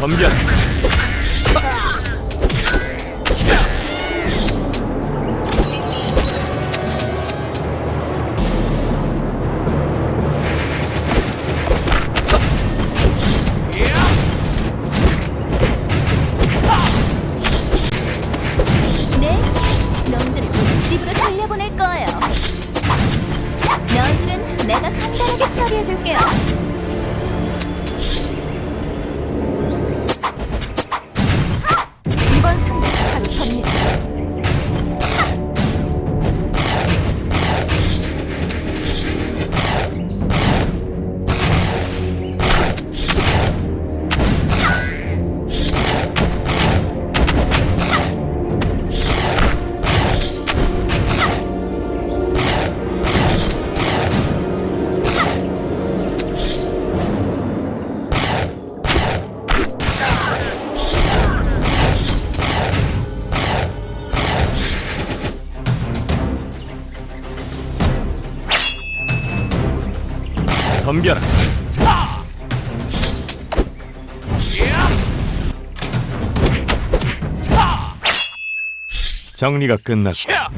덤벼. 네, 놈들을 모두 집으로 돌려보낼 거예요. 너희들은 내가 간단하게 처리해줄게요. 덤벼라. 정리가 끝났다.